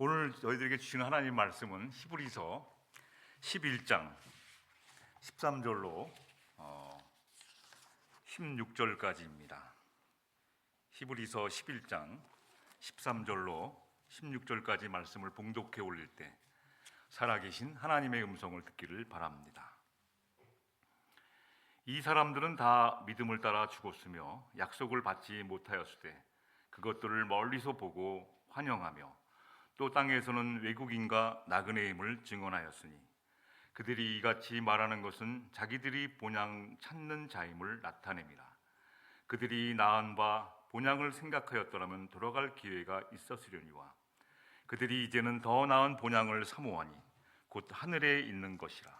오늘 저희들에게 주시는 하나님 말씀은 히브리서 11장 13절로 어, 16절까지입니다. 히브리서 11장 13절로 16절까지 말씀을 봉독해 올릴 때 살아계신 하나님의 음성을 듣기를 바랍니다. 이 사람들은 다 믿음을 따라 죽었으며 약속을 받지 못하였을 때 그것들을 멀리서 보고 환영하며 또 땅에서는 외국인과 나그네임을 증언하였으니 그들이 이같이 말하는 것은 자기들이 본향 찾는 자임을 나타냅니다. 그들이 나은 바 본향을 생각하였더라면 돌아갈 기회가 있었으려니와 그들이 이제는 더 나은 본향을 사모하니 곧 하늘에 있는 것이라.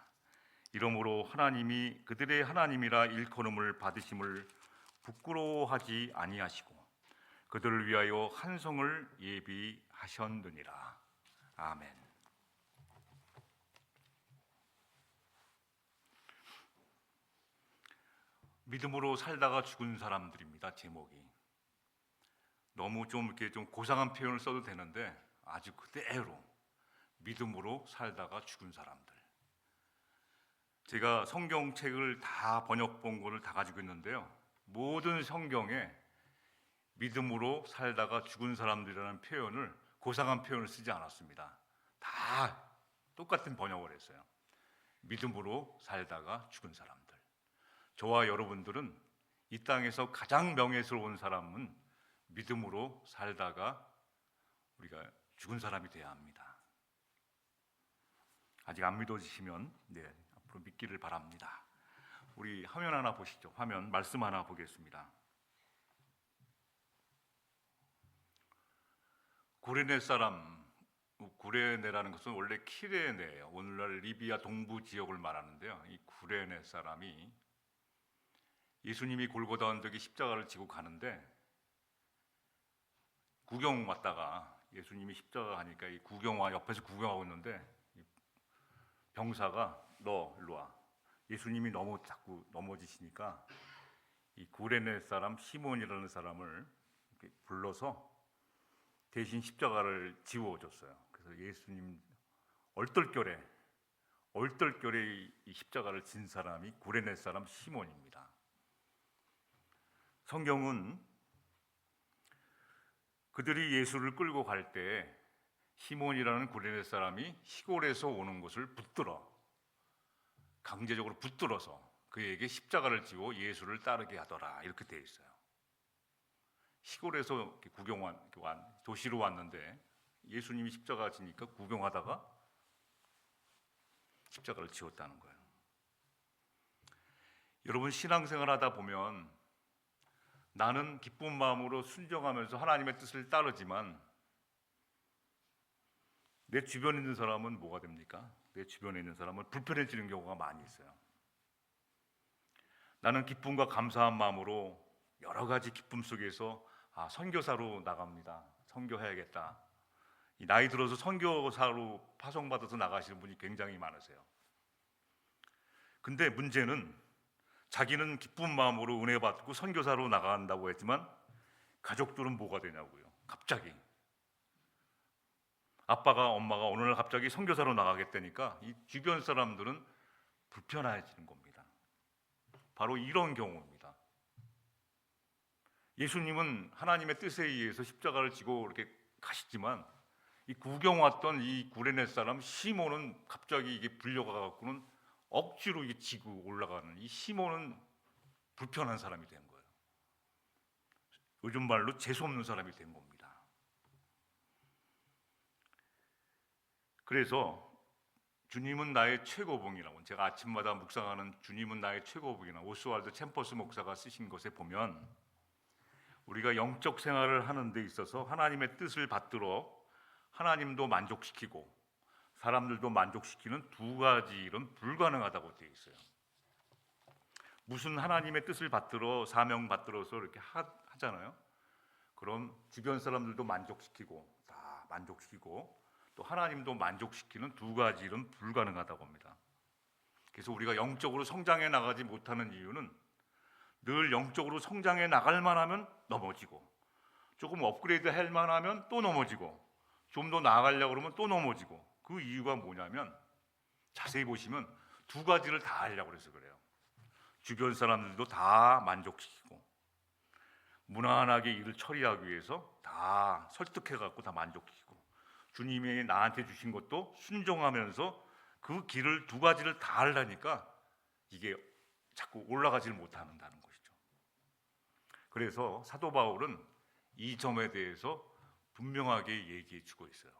이러므로 하나님이 그들의 하나님이라 일컬음을 받으심을 부끄러워하지 아니하시고 그들을 위하여 한 성을 예비 하셨느니라. 아멘. 믿음으로 살다가 죽은 사람들입니다. 제목이 너무 좀 이렇게 좀 고상한 표현을 써도 되는데 아주 그대로 믿음으로 살다가 죽은 사람들. 제가 성경책을 다 번역 본고를 다 가지고 있는데요. 모든 성경에 믿음으로 살다가 죽은 사람들이라는 표현을 고상한 표현을 쓰지 않았습니다. 다 똑같은 번역을 했어요. 믿음으로 살다가 죽은 사람들. 저와 여러분들은 이 땅에서 가장 명예스러운 사람은 믿음으로 살다가 우리가 죽은 사람이 돼야 합니다. 아직 안 믿어지시면 네, 앞으로 믿기를 바랍니다. 우리 화면 하나 보시죠. 화면 말씀 하나 보겠습니다. 구레네 사람 구레네라는 것은 원래 키레네예요. 오늘날 리비아 동부 지역을 말하는데요. 이 구레네 사람이 예수님이 골고다 언덕에 십자가를 지고 가는데 구경 왔다가 예수님이 십자가 가니까 이 구경와 옆에서 구경하고 있는데 이 병사가 너 일로 와. 예수님이 너무 자꾸 넘어지시니까 이 구레네 사람 시몬이라는 사람을 불러서 대신 십자가를 지워줬어요. 그래서 예수님 얼떨결에 얼떨결에 이 십자가를 진 사람이 구레네 사람 시몬입니다. 성경은 그들이 예수를 끌고 갈 때 시몬이라는 구레네 사람이 시골에서 오는 것을 붙들어 강제적으로 붙들어서 그에게 십자가를 지고 예수를 따르게 하더라 이렇게 되어 있어요. 시골에서 구경 완, 도시로 왔는데 예수님이 십자가 지니까 구경하다가 십자가를 지었다는 거예요. 여러분 신앙생활 하다 보면 나는 기쁜 마음으로 순종하면서 하나님의 뜻을 따르지만 내 주변에 있는 사람은 뭐가 됩니까? 내 주변에 있는 사람은 불편해지는 경우가 많이 있어요. 나는 기쁨과 감사한 마음으로 여러 가지 기쁨 속에서 아, 선교사로 나갑니다. 선교해야겠다. 이 나이 들어서 선교사로 파송받아서 나가시는 분이 굉장히 많으세요. 근데 문제는 자기는 기쁜 마음으로 은혜 받고 선교사로 나간다고 했지만 가족들은 뭐가 되냐고요. 갑자기 아빠가 엄마가 어느 날 갑자기 선교사로 나가겠다니까 이 주변 사람들은 불편해지는 겁니다. 바로 이런 경우입니다. 예수님은 하나님의 뜻에 의해서 십자가를 지고 이렇게 가시지만 이 구경 왔던 이 구레네 사람 시몬은 갑자기 이게 불려가 갖고는 억지로 이게 지고 올라가는 이 시몬은 불편한 사람이 된 거예요. 요즘 말로 재수 없는 사람이 된 겁니다. 그래서 주님은 나의 최고봉이라고 제가 아침마다 묵상하는 주님은 나의 최고봉이나 오스왈드 챔퍼스 목사가 쓰신 것에 보면 우리가 영적 생활을 하는 데 있어서 하나님의 뜻을 받들어 하나님도 만족시키고 사람들도 만족시키는 두 가지 일은 불가능하다고 되어 있어요. 무슨 하나님의 뜻을 받들어 사명 받들어서 이렇게 하, 잖아요 그럼 주변 사람들도 만족시키고 다 만족시키고 또 하나님도 만족시키는 두 가지 일은 불가능하다고 합니다. 그래서 우리가 영적으로 성장해 나가지 못하는 이유는 늘 영적으로 성장해 나갈 만하면 넘어지고 조금 업그레이드 할 만하면 또 넘어지고 좀 더 나아가려고 그러면 또 넘어지고 그 이유가 뭐냐면 자세히 보시면 두 가지를 다 하려고 그래서 그래요. 주변 사람들도 다 만족시키고 무난하게 일을 처리하기 위해서 다 설득해 갖고 다 만족시키고 주님이 나한테 주신 것도 순종하면서 그 길을 두 가지를 다 하려니까 이게 자꾸 올라가지를 못한다는 것이죠. 그래서 사도 바울은 이 점에 대해서 분명하게 얘기해 주고 있어요.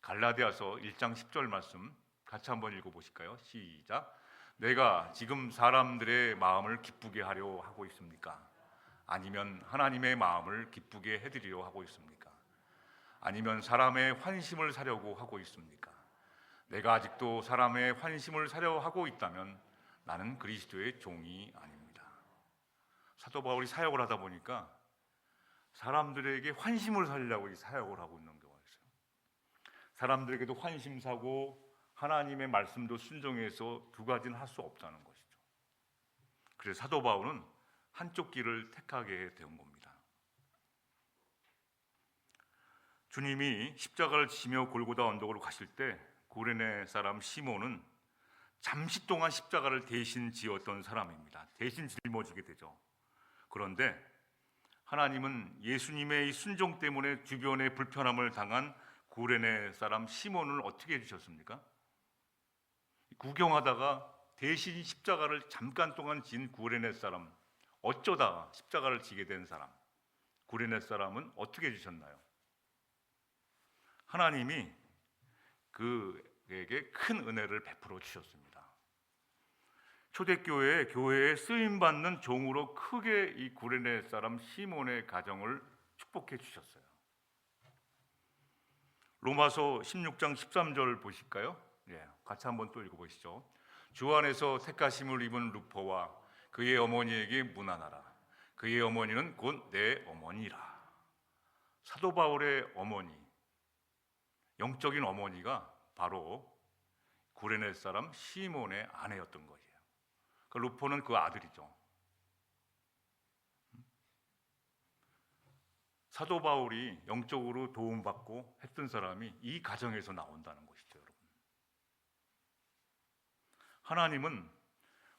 갈라디아서 1장 10절 말씀 같이 한번 읽어 보실까요? 시작. 내가 지금 사람들의 마음을 기쁘게 하려 하고 있습니까? 아니면 하나님의 마음을 기쁘게 해 드리려 하고 있습니까? 아니면 사람의 환심을 사려고 하고 있습니까? 내가 아직도 사람의 환심을 사려 하고 있다면 나는 그리스도의 종이 아닙니다. 사도 바울이 사역을 하다 보니까 사람들에게 환심을 살려고 이 사역을 하고 있는 경우가 있어요. 사람들에게도 환심 사고 하나님의 말씀도 순종해서 두 가지는 할 수 없다는 것이죠. 그래서 사도 바울은 한쪽 길을 택하게 된 겁니다. 주님이 십자가를 지며 골고다 언덕으로 가실 때 고레네 사람 시몬은 잠시 동안 십자가를 대신 지었던 사람입니다. 대신 짊어지게 되죠. 그런데 하나님은 예수님의 이 순종 때문에 주변에 불편함을 당한 고레네 사람 시몬을 어떻게 해주셨습니까? 구경하다가 대신 십자가를 잠깐 동안 진 구레네 사람 어쩌다가 십자가를 지게 된 사람 구레네 사람은 어떻게 해주셨나요? 하나님이 그에게 큰 은혜를 베풀어 주셨습니다. 초대교회 교회에 쓰임 받는 종으로 크게 이 구레네 사람 시몬의 가정을 축복해 주셨어요. 로마서 16장 13절 보실까요? 예, 같이 한번 또 읽어보시죠. 주 안에서 택하심을 입은 루포와 그의 어머니에게 문안하라. 그의 어머니는 곧 내 어머니라. 사도 바울의 어머니, 영적인 어머니가 바로 구레네 사람 시몬의 아내였던 거예요. 그 루포는 그 아들이죠. 사도 바울이 영적으로 도움받고 했던 사람이 이 가정에서 나온다는 것이죠, 여러분. 하나님은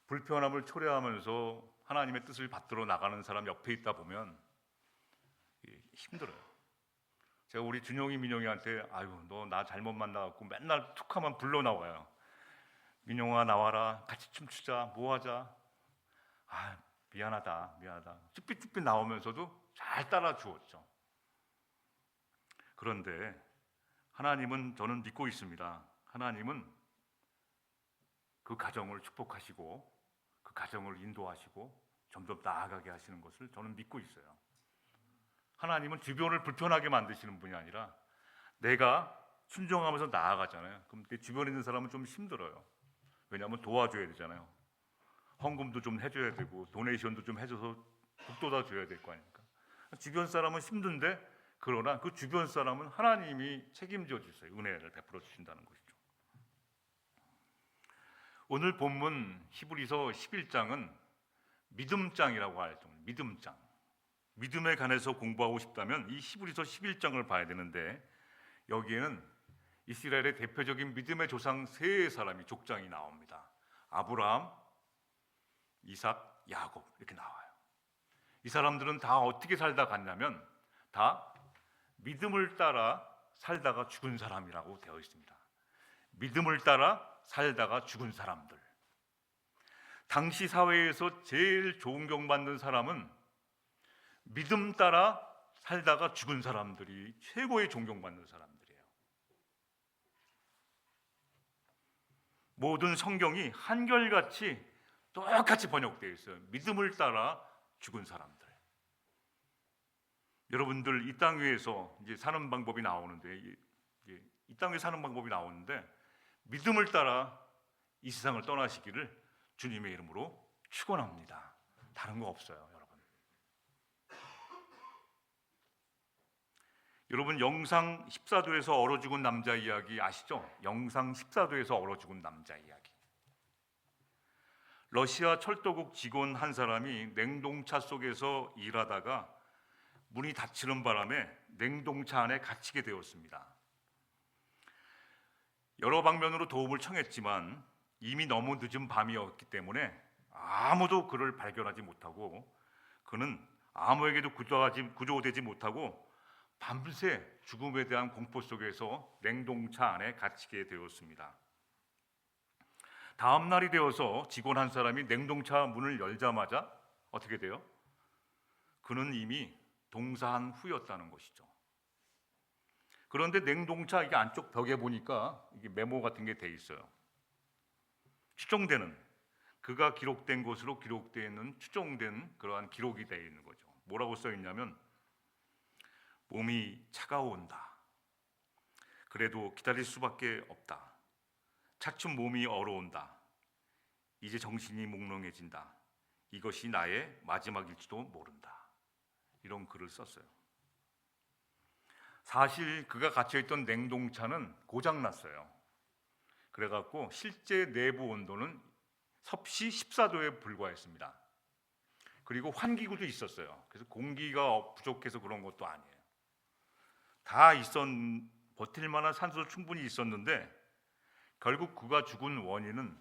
불편함을 초래하면서 하나님의 뜻을 받들어 나가는 사람 옆에 있다 보면 힘들어요. 제가 우리 준용이 민용이한테 아유 너 나 잘못 만나갖고 맨날 툭하면 불러 나와요. 민용아 나와라 같이 춤추자 뭐하자. 아 미안하다 미안하다 쭈삣쭈삣 나오면서도 잘 따라 주었죠. 그런데 하나님은 저는 믿고 있습니다. 하나님은 그 가정을 축복하시고 그 가정을 인도하시고 점점 나아가게 하시는 것을 저는 믿고 있어요. 하나님은 주변을 불편하게 만드시는 분이 아니라 내가 순종하면서 나아가잖아요. 그럼 내 주변에 있는 사람은 좀 힘들어요. 왜냐하면 도와줘야 되잖아요. 헌금도 좀 해줘야 되고 도네이션도 좀 해줘서 북돋아 줘야 될 거 아닙니까? 주변 사람은 힘든데 그러나 그 주변 사람은 하나님이 책임져 주세요. 은혜를 베풀어 주신다는 것이죠. 오늘 본문 히브리서 11장은 믿음장이라고 할 정도 믿음장. 믿음에 관해서 공부하고 싶다면 이 히브리서 11장을 봐야 되는데 여기에는 이스라엘의 대표적인 믿음의 조상 세 사람이 족장이 나옵니다. 아브라함, 이삭, 야곱 이렇게 나와요. 이 사람들은 다 어떻게 살다 갔냐면 다 믿음을 따라 살다가 죽은 사람이라고 되어 있습니다. 믿음을 따라 살다가 죽은 사람들. 당시 사회에서 제일 존경받는 사람은 믿음 따라 살다가 죽은 사람들이 최고의 존경받는 사람들이에요. 모든 성경이 한결같이 똑같이 번역되어 있어요. 믿음을 따라 죽은 사람들. 여러분들 이 땅 위에서 이제 사는 방법이 나오는데 이 땅에 사는 방법이 나오는데 믿음을 따라 이 세상을 떠나시기를 주님의 이름으로 축원합니다. 다른 거 없어요, 여러분. 여러분 영상 14도에서 얼어 죽은 남자 이야기 아시죠? 영상 14도에서 얼어 죽은 남자 이야기. 러시아 철도국 직원 한 사람이 냉동차 속에서 일하다가 문이 닫히는 바람에 냉동차 안에 갇히게 되었습니다. 여러 방면으로 도움을 청했지만 이미 너무 늦은 밤이었기 때문에 아무도 그를 발견하지 못하고 그는 아무에게도 구조하지, 구조되지 못하고 밤새 죽음에 대한 공포 속에서 냉동차 안에 갇히게 되었습니다. 다음 날이 되어서 직원 한 사람이 냉동차 문을 열자마자 어떻게 돼요? 그는 이미 동사한 후였다는 것이죠. 그런데 냉동차 이게 안쪽 벽에 보니까 이게 메모 같은 게 돼 있어요. 추정되는 그가 기록된 것으로 기록되어 있는 추정된 그러한 기록이 되어 있는 거죠. 뭐라고 써 있냐면 몸이 차가워온다. 그래도 기다릴 수밖에 없다. 차츰 몸이 얼어온다. 이제 정신이 몽롱해진다. 이것이 나의 마지막일지도 모른다. 이런 글을 썼어요. 사실 그가 갇혀 있던 냉동차는 고장 났어요. 그래갖고 실제 내부 온도는 섭씨 14도에 불과했습니다. 그리고 환기구도 있었어요. 그래서 공기가 부족해서 그런 것도 아니에요. 다 있었 버틸 만한 산소 충분히 있었는데 결국 그가 죽은 원인은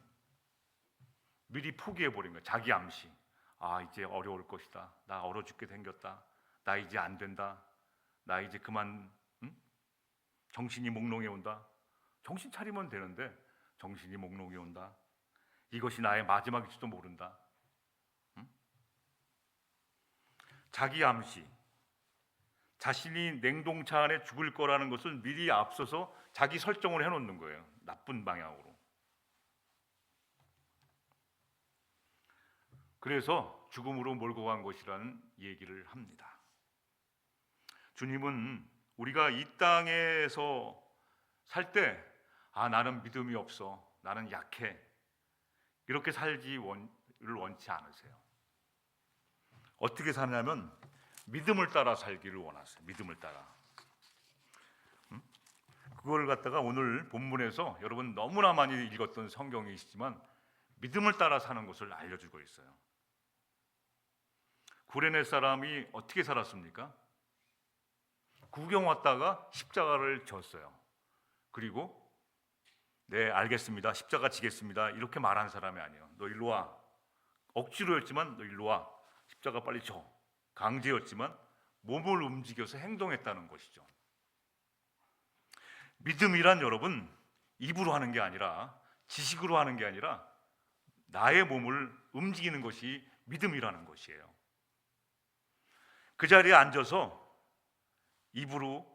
미리 포기해 버린 거예요. 자기 암시. 아 이제 어려울 것이다. 나 얼어 죽게 생겼다. 나 이제 안 된다. 나 이제 그만 응? 정신이 몽롱해 온다. 정신 차리면 되는데 정신이 몽롱해 온다. 이것이 나의 마지막일지도 모른다. 응? 자기 암시, 자신이 냉동차 안에 죽을 거라는 것을 미리 앞서서 자기 설정을 해놓는 거예요. 나쁜 방향으로. 그래서 죽음으로 몰고 간 것이라는 얘기를 합니다. 주님은 우리가 이 땅에서 살 때, 아, 나는 믿음이 없어. 나는 약해. 이렇게 살지 원, 를 원치 않으세요. 어떻게 사냐면 믿음을 따라 살기를 원하세요. 믿음을 따라. 음? 그걸 갖다가 오늘 본문에서 여러분 너무나 많이 읽었던 성경이시지만 믿음을 따라 사는 것을 알려주고 있어요. 구레네 사람이 어떻게 살았습니까? 구경 왔다가 십자가를 졌어요. 그리고 네 알겠습니다. 십자가 지겠습니다. 이렇게 말한 사람이 아니에요. 너 일로 와. 억지로였지만 너 일로 와. 십자가 빨리 져. 강제였지만 몸을 움직여서 행동했다는 것이죠. 믿음이란 여러분 입으로 하는 게 아니라 지식으로 하는 게 아니라 나의 몸을 움직이는 것이 믿음이라는 것이에요. 그 자리에 앉아서 입으로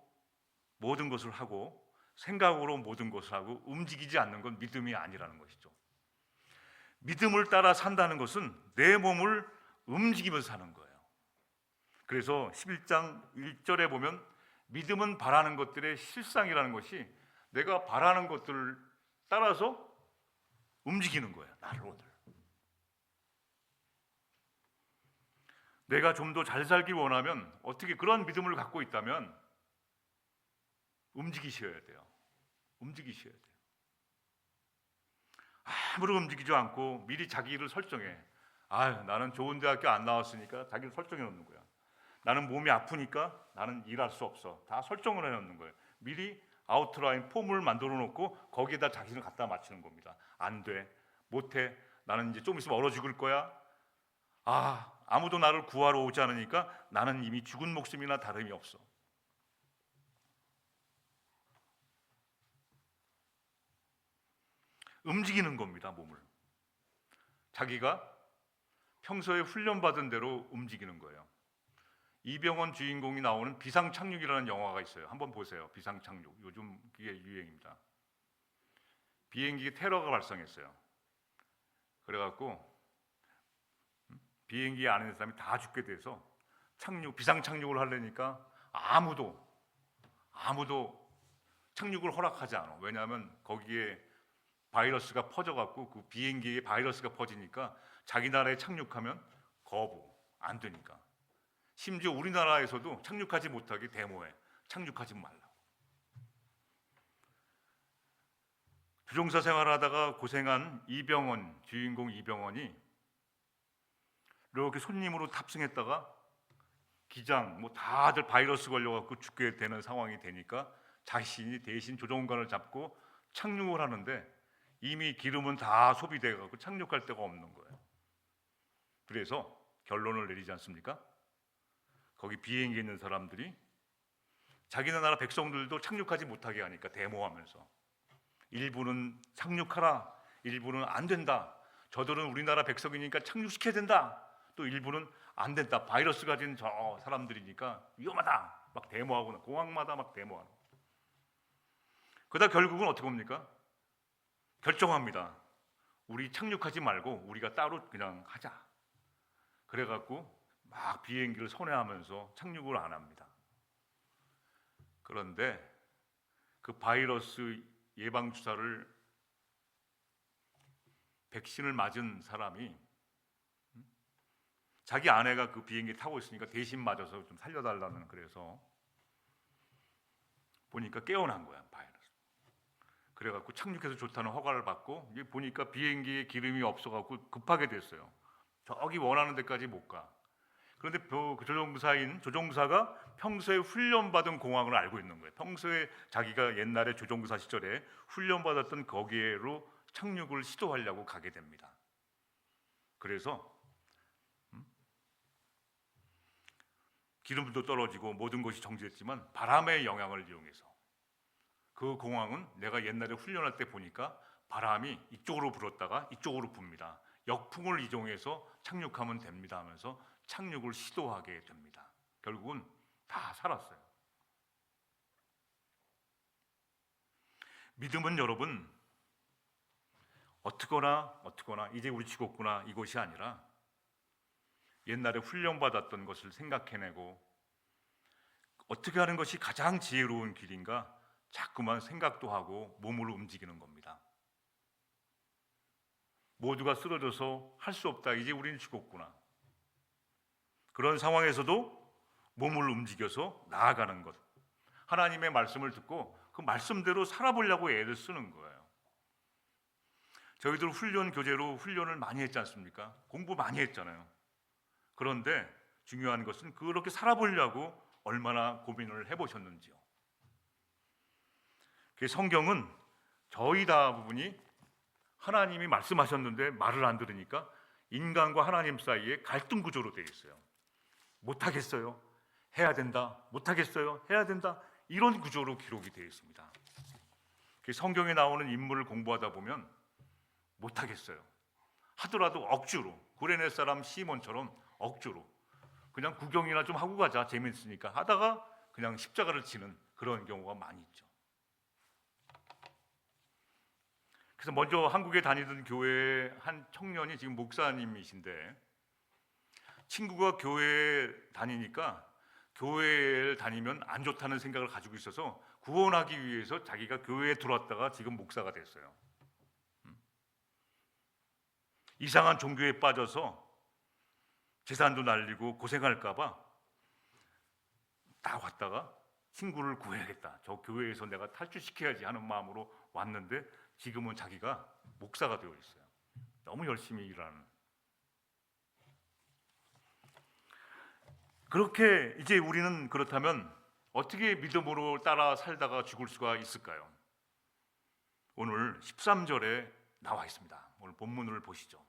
모든 것을 하고 생각으로 모든 것을 하고 움직이지 않는 건 믿음이 아니라는 것이죠. 믿음을 따라 산다는 것은 내 몸을 움직이면서 사는 거예요. 그래서 11장 1절에 보면 믿음은 바라는 것들의 실상이라는 것이 내가 바라는 것들을 따라서 움직이는 거예요. 나를 오늘. 내가 좀 더 잘 살기 원하면 어떻게 그런 믿음을 갖고 있다면 움직이셔야 돼요. 움직이셔야 돼요. 아무런 움직이지 않고 미리 자기를 설정해. 아, 나는 좋은 대학교 안 나왔으니까 자기를 설정해 놓는 거야. 나는 몸이 아프니까 나는 일할 수 없어. 다 설정을 해 놓는 거예요. 미리 아웃라인 폼을 만들어 놓고 거기에다 자신을 갖다 맞추는 겁니다. 안 돼. 못 해. 나는 이제 좀 있으면 얼어 죽을 거야. 아, 아무도 나를 구하러 오지 않으니까 나는 이미 죽은 목숨이나 다름이 없어. 움직이는 겁니다, 몸을. 자기가 평소에 훈련받은 대로 움직이는 거예요. 이병헌 주인공이 나오는 비상착륙이라는 영화가 있어요. 한번 보세요. 비상착륙. 요즘 그게 유행입니다. 비행기 테러가 발생했어요. 그래갖고 비행기 안에 있는 사람이 다 죽게 돼서 착륙 비상 착륙을 하려니까 아무도 아무도 착륙을 허락하지 않아. 왜냐하면 거기에 바이러스가 퍼져갖고 그 비행기에 바이러스가 퍼지니까 자기 나라에 착륙하면 거부 안 되니까. 심지어 우리나라에서도 착륙하지 못하게 데모해 착륙하지 말라고. 조종사 생활하다가 고생한 이병헌 주인공 이병헌이 이렇게 손님으로 탑승했다가 기장 뭐 다들 바이러스 걸려갖고 죽게 되는 상황이 되니까 자신이 대신 조종관을 잡고 착륙을 하는데 이미 기름은 다 소비돼 갖고 착륙할 데가 없는 거예요. 그래서 결론을 내리지 않습니까? 거기 비행기에 있는 사람들이 자기네 나라 백성들도 착륙하지 못하게 하니까 데모하면서 일부는 착륙하라, 일부는 안 된다. 저들은 우리나라 백성이니까 착륙시켜야 된다. 또 일부는 안 된다. 바이러스 가진 저 사람들이니까 위험하다. 막 데모하고 공항마다 막 데모하는. 그러다 결국은 어떻게 봅니까? 결정합니다. 우리 착륙하지 말고 우리가 따로 그냥 하자. 그래갖고 막 비행기를 선회하면서 착륙을 안 합니다. 그런데 그 바이러스 예방 주사를 백신을 맞은 사람이 음? 자기 아내가 그 비행기 타고 있으니까 대신 맞아서 좀 살려달라는 그래서 보니까 깨어난 거야 바이러스. 그래갖고 착륙해서 좋다는 허가를 받고 보니까 비행기에 기름이 없어갖고 급하게 됐어요. 저기 원하는 데까지 못 가. 그런데 그 조종사인 조종사가 평소에 훈련받은 공항을 알고 있는 거예요. 평소에 자기가 옛날에 조종사 시절에 훈련받았던 거기에로 착륙을 시도하려고 가게 됩니다. 그래서 음? 기름도 떨어지고 모든 것이 정지했지만 바람의 영향을 이용해서 그 공항은 내가 옛날에 훈련할 때 보니까 바람이 이쪽으로 불었다가 이쪽으로 붑니다. 역풍을 이용해서 착륙하면 됩니다 하면서 착륙을 시도하게 됩니다. 결국은 다 살았어요. 믿음은 여러분 어떻거나 어떻거나 이제 우리 죽었구나 이것이 아니라 옛날에 훈련받았던 것을 생각해내고 어떻게 하는 것이 가장 지혜로운 길인가 자꾸만 생각도 하고 몸을 움직이는 겁니다. 모두가 쓰러져서 할 수 없다. 이제 우리는 죽었구나. 그런 상황에서도 몸을 움직여서 나아가는 것. 하나님의 말씀을 듣고 그 말씀대로 살아보려고 애를 쓰는 거예요. 저희들 훈련 교재로 훈련을 많이 했지 않습니까? 공부 많이 했잖아요. 그런데 중요한 것은 그렇게 살아보려고 얼마나 고민을 해보셨는지요. 그 성경은 저희 다 부분이 하나님이 말씀하셨는데 말을 안 들으니까 인간과 하나님 사이에 갈등 구조로 되어 있어요. 못 하겠어요. 해야 된다. 못 하겠어요. 해야 된다. 이런 구조로 기록이 되어 있습니다. 그 성경에 나오는 인물을 공부하다 보면 못 하겠어요. 하더라도 억지로 구레네 사람 시몬처럼 억지로 그냥 구경이나 좀 하고 가자 재밌으니까 하다가 그냥 십자가를 치는 그런 경우가 많이 있죠. 그래서 먼저 한국에 다니던 교회 한 청년이 지금 목사님이신데 친구가 교회에 다니니까 교회를 다니면 안 좋다는 생각을 가지고 있어서 구원하기 위해서 자기가 교회에 들어왔다가 지금 목사가 됐어요. 음? 이상한 종교에 빠져서 재산도 날리고 고생할까봐 딱 왔다가 친구를 구해야겠다. 저 교회에서 내가 탈출시켜야지 하는 마음으로 왔는데 지금은 자기가 목사가 되어 있어요. 너무 열심히 일하는. 그렇게 이제 우리는 그렇다면 어떻게 믿음으로 따라 살다가 죽을 수가 있을까요? 오늘 13절에 나와 있습니다. 오늘 본문을 보시죠.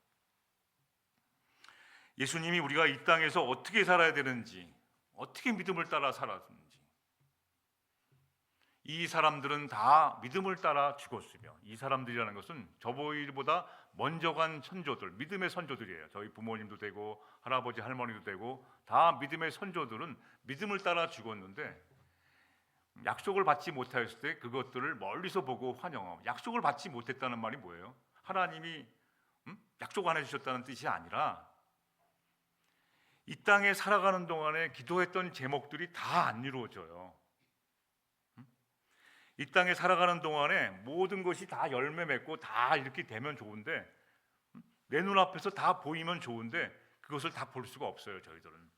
예수님이 우리가 이 땅에서 어떻게 살아야 되는지, 어떻게 믿음을 따라 살았는지, 이 사람들은 다 믿음을 따라 죽었으며 이 사람들이라는 것은 저보이보다 먼저 간 선조들, 믿음의 선조들이에요. 저희 부모님도 되고 할아버지 할머니도 되고 다 믿음의 선조들은 믿음을 따라 죽었는데 약속을 받지 못하였을 때 그것들을 멀리서 보고 환영하고 약속을 받지 못했다는 말이 뭐예요? 하나님이 음? 약속 안 해주셨다는 뜻이 아니라 이 땅에 살아가는 동안에 기도했던 제목들이 다 안 이루어져요. 이 땅에 살아가는 동안에 모든 것이 다 열매 맺고 다 이렇게 되면 좋은데 내 눈앞에서 다 보이면 좋은데 그것을 다 볼 수가 없어요 저희들은.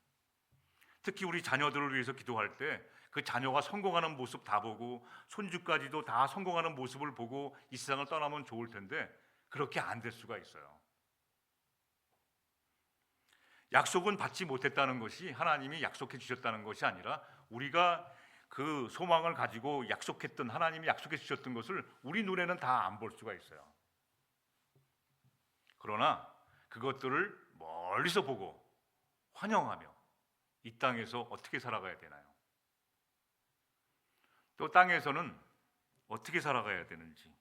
특히 우리 자녀들을 위해서 기도할 때 그 자녀가 성공하는 모습 다 보고 손주까지도 다 성공하는 모습을 보고 이 세상을 떠나면 좋을 텐데 그렇게 안 될 수가 있어요. 약속은 받지 못했다는 것이 하나님이 약속해 주셨다는 것이 아니라 우리가 그 소망을 가지고 약속했던 하나님이 약속해 주셨던 것을 우리 눈에는 다 안 볼 수가 있어요. 그러나 그것들을 멀리서 보고 환영하며 이 땅에서 어떻게 살아가야 되나요? 또 땅에서는 어떻게 살아가야 되는지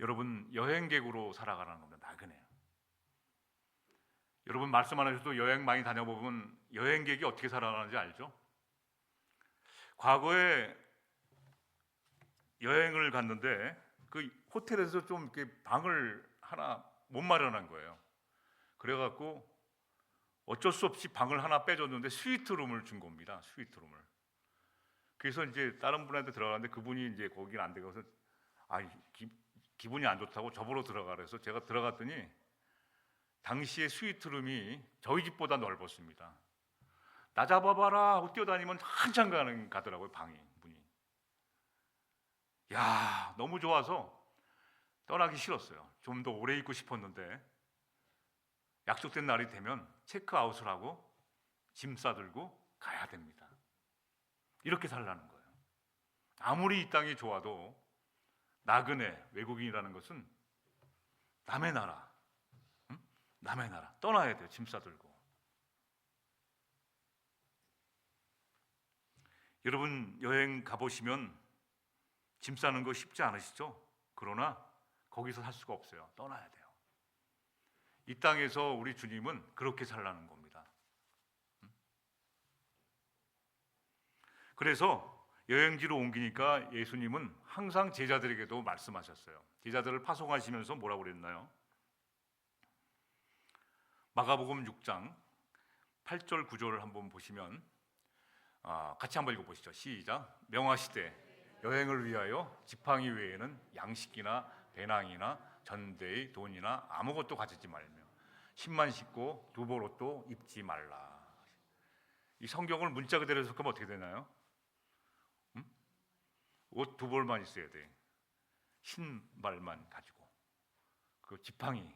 여러분 여행객으로 살아가라는 겁니다. 나그네. 여러분 말씀 안 하셔도 여행 많이 다녀보면 여행객이 어떻게 살아가는지 알죠? 과거에 여행을 갔는데 그 호텔에서 좀 이렇게 방을 하나 못 마련한 거예요. 그래갖고 어쩔 수 없이 방을 하나 빼줬는데 스위트룸을 준 겁니다. 스위트룸을. 그래서 이제 다른 분한테 들어가는데 그분이 이제 거기는 안 되고서 아 기, 기분이 안 좋다고 저보러 들어가 그래서 제가 들어갔더니 당시에 스위트룸이 저희 집보다 넓었습니다. 나 잡아봐라 하고 뛰어다니면 한참 가는 가더라고요 방이 문이. 야 너무 좋아서 떠나기 싫었어요. 좀 더 오래 있고 싶었는데 약속된 날이 되면 체크아웃을 하고 짐 싸들고 가야 됩니다. 이렇게 살라는 거예요. 아무리 이 땅이 좋아도 나그네 외국인이라는 것은 남의 나라, 응? 남의 나라 떠나야 돼요. 짐 싸들고. 여러분 여행 가보시면 짐 싸는 거 쉽지 않으시죠? 그러나 거기서 살 수가 없어요. 떠나야 돼요. 이 땅에서 우리 주님은 그렇게 살라는 겁니다. 그래서 여행지로 옮기니까 예수님은 항상 제자들에게도 말씀하셨어요. 제자들을 파송하시면서 뭐라고 그랬나요? 마가복음 6장 8절 9절을 한번 보시면 아, 같이 한번 읽어보시죠. 시작. 명하시되 여행을 위하여 지팡이 외에는 양식이나 배낭이나 전대의 돈이나 아무것도 가지지 말며 신만 신고 두벌 옷도 입지 말라. 이 성경을 문자 그대로 해석하면 어떻게 되나요? 음? 옷두 벌만 있어야 돼. 신발만 가지고 그 지팡이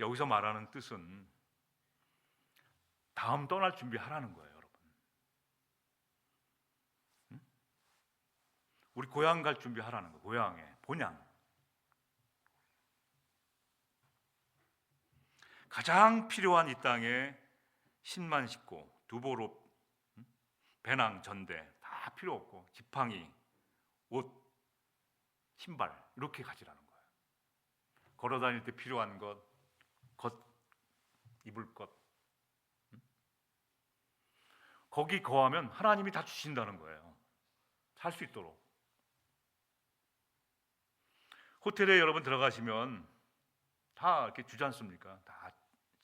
여기서 말하는 뜻은 다음 떠날 준비하라는 거예요, 여러분. 음? 우리 고향 갈 준비하라는 거예요. 고향에 본향. 가장 필요한 이 땅에 신만 신고 두보로 배낭 전대 다 필요 없고 지팡이 옷 신발 이렇게 가지라는 거예요. 걸어 다닐 때 필요한 것, 겉 입을 것 거기 거하면 하나님이 다 주신다는 거예요. 살 수 있도록. 호텔에 여러분 들어가시면 다 이렇게 주지 않습니까? 다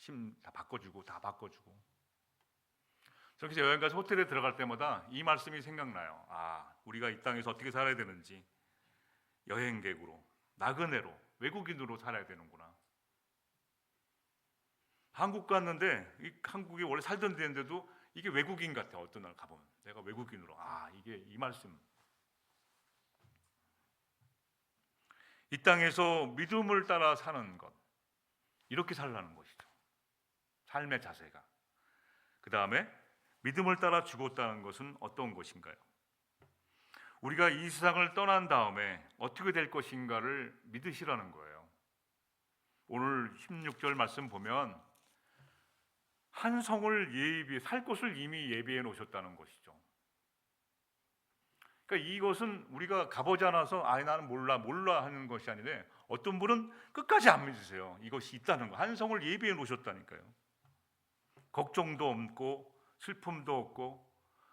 침 다 바꿔주고 다 바꿔주고. 저기서 여행 가서 호텔에 들어갈 때마다 이 말씀이 생각나요. 아, 우리가 이 땅에서 어떻게 살아야 되는지 여행객으로, 나그네로, 외국인으로 살아야 되는구나. 한국 갔는데 이 한국에 원래 살던 데인데도 이게 외국인 같아. 어떤 날 가보면 내가 외국인으로 아 이게 이 말씀. 이 땅에서 믿음을 따라 사는 것 이렇게 살라는 것이죠. 삶의 자세가. 그 다음에 믿음을 따라 죽었다는 것은 어떤 것인가요? 우리가 이 세상을 떠난 다음에 어떻게 될 것인가를 믿으시라는 거예요. 오늘 16절 말씀 보면 한 성을 예비 살 곳을 이미 예비해 놓으셨다는 것이죠. 그러니까 이것은 우리가 가보지 않아서 아 나는 몰라 몰라 하는 것이 아니라 어떤 분은 끝까지 안 믿으세요. 이것이 있다는 거. 한 성을 예비해 놓으셨다니까요. 걱정도 없고 슬픔도 없고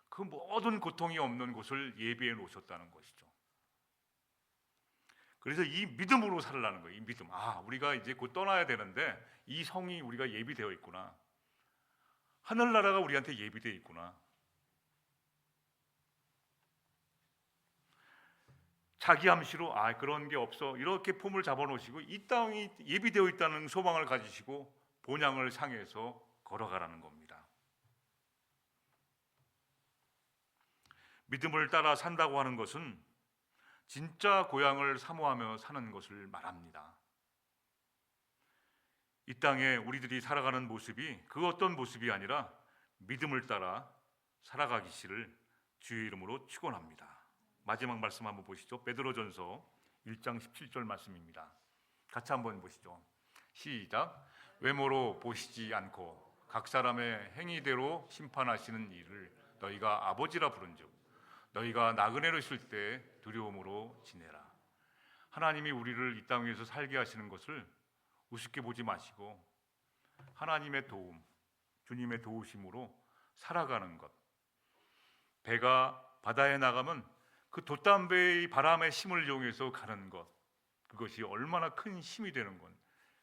그 모든 고통이 없는 곳을 예비해 놓으셨다는 것이죠. 그래서 이 믿음으로 살라는 거예요. 이 믿음. 아, 우리가 이제 곧 떠나야 되는데 이 성이 우리가 예비되어 있구나. 하늘나라가 우리한테 예비되어 있구나. 자기 암시로 아 그런 게 없어 이렇게 폼을 잡아놓으시고 이 땅이 예비되어 있다는 소망을 가지시고 본향을 향해서 걸어가라는 겁니다. 믿음을 따라 산다고 하는 것은 진짜 고향을 사모하며 사는 것을 말합니다. 이 땅에 우리들이 살아가는 모습이 그 어떤 모습이 아니라 믿음을 따라 살아가기를 주의 이름으로 축원합니다. 마지막 말씀 한번 보시죠. 베드로전서 1장 17절 말씀입니다. 같이 한번 보시죠. 시작. 외모로 보시지 않고 각 사람의 행위대로 심판하시는 이를 너희가 아버지라 부른즉 너희가 나그네로 있을 때 두려움으로 지내라. 하나님이 우리를 이 땅에서 살게 하시는 것을 우습게 보지 마시고 하나님의 도움, 주님의 도우심으로 살아가는 것. 배가 바다에 나가면 그 돛담배의 바람의 힘을 이용해서 가는 것. 그것이 얼마나 큰 힘이 되는 건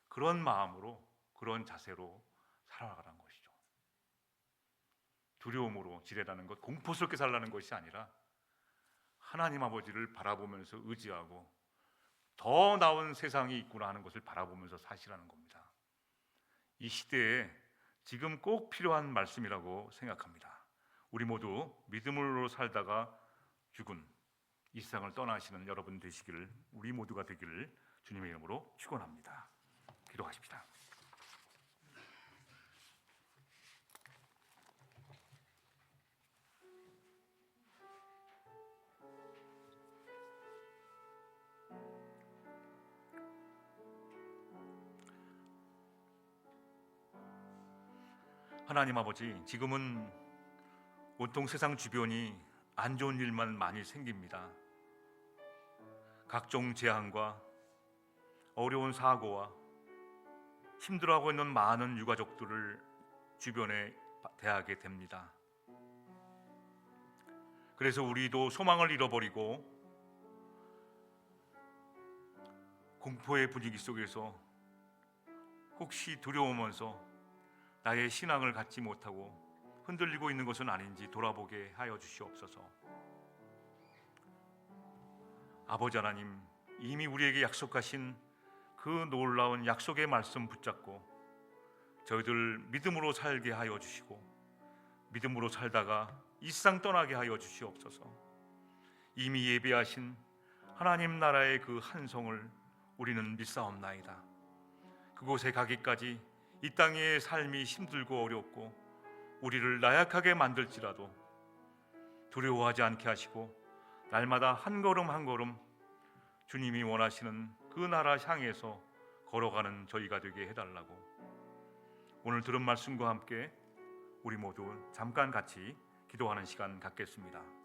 그런 마음으로 그런 자세로 살아가는 것이죠. 두려움으로 지내라는 것, 공포스럽게 살라는 것이 아니라 하나님 아버지를 바라보면서 의지하고 더 나은 세상이 있구나 하는 것을 바라보면서 사시라는 겁니다. 이 시대에 지금 꼭 필요한 말씀이라고 생각합니다. 우리 모두 믿음으로 살다가 죽은 이 세상을 떠나시는 여러분 되시기를 우리 모두가 되기를 주님의 이름으로 축원합니다. 기도하십시다. 하나님 아버지, 지금은 온통 세상 주변이 안 좋은 일만 많이 생깁니다. 각종 재앙과 어려운 사고와 힘들어하고 있는 많은 유가족들을 주변에 대하게 됩니다. 그래서 우리도 소망을 잃어버리고 공포의 분위기 속에서 혹시 두려우면서 나의 신앙을 갖지 못하고 흔들리고 있는 것은 아닌지 돌아보게 하여 주시옵소서. 아버지 하나님, 이미 우리에게 약속하신 그 놀라운 약속의 말씀 붙잡고 저희들 믿음으로 살게 하여 주시고 믿음으로 살다가 이상 떠나게 하여 주시옵소서. 이미 예배하신 하나님 나라의 그 한성을 우리는 믿사옵나이다. 그곳에 가기까지 이 땅의 삶이 힘들고 어렵고 우리를 나약하게 만들지라도 두려워하지 않게 하시고 날마다 한 걸음 한 걸음 주님이 원하시는 그 나라 향해서 걸어가는 저희가 되게 해달라고 오늘 들은 말씀과 함께 우리 모두 잠깐 같이 기도하는 시간 갖겠습니다.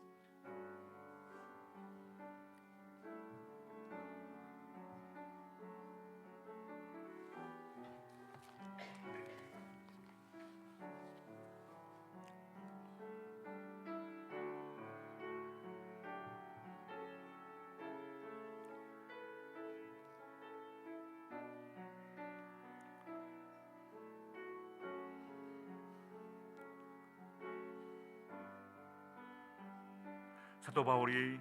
사도 바울이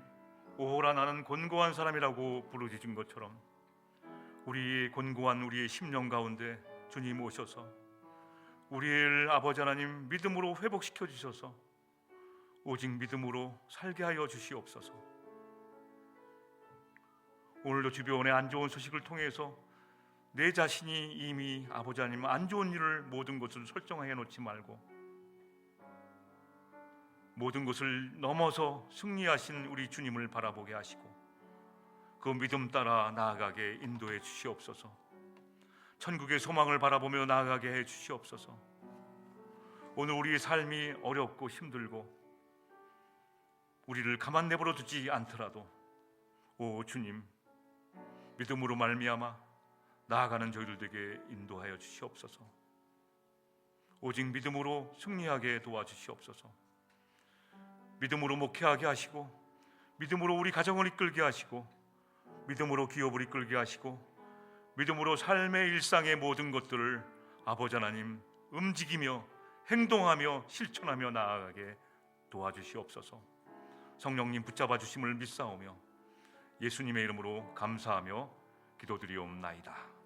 오호라 나는 곤고한 사람이라고 부르짖은 것처럼 우리의 곤고한 우리의 심령 가운데 주님 오셔서 우리의 아버지 하나님 믿음으로 회복시켜 주셔서 오직 믿음으로 살게 하여 주시옵소서. 오늘도 주변에 안 좋은 소식을 통해서 내 자신이 이미 아버지 하나님 안 좋은 일을 모든 것을 설정해 놓지 말고 모든 것을 넘어서 승리하신 우리 주님을 바라보게 하시고 그 믿음 따라 나아가게 인도해 주시옵소서. 천국의 소망을 바라보며 나아가게 해 주시옵소서. 오늘 우리의 삶이 어렵고 힘들고 우리를 가만 내버려 두지 않더라도 오 주님 믿음으로 말미암아 나아가는 저희들 되게 인도하여 주시옵소서. 오직 믿음으로 승리하게 도와주시옵소서. 믿음으로 목회하게 하시고 믿음으로 우리 가정을 이끌게 하시고 믿음으로 기업을 이끌게 하시고 믿음으로 삶의 일상의 모든 것들을 아버지 하나님 움직이며 행동하며 실천하며 나아가게 도와주시옵소서. 성령님 붙잡아 주심을 믿사오며 예수님의 이름으로 감사하며 기도드리옵나이다.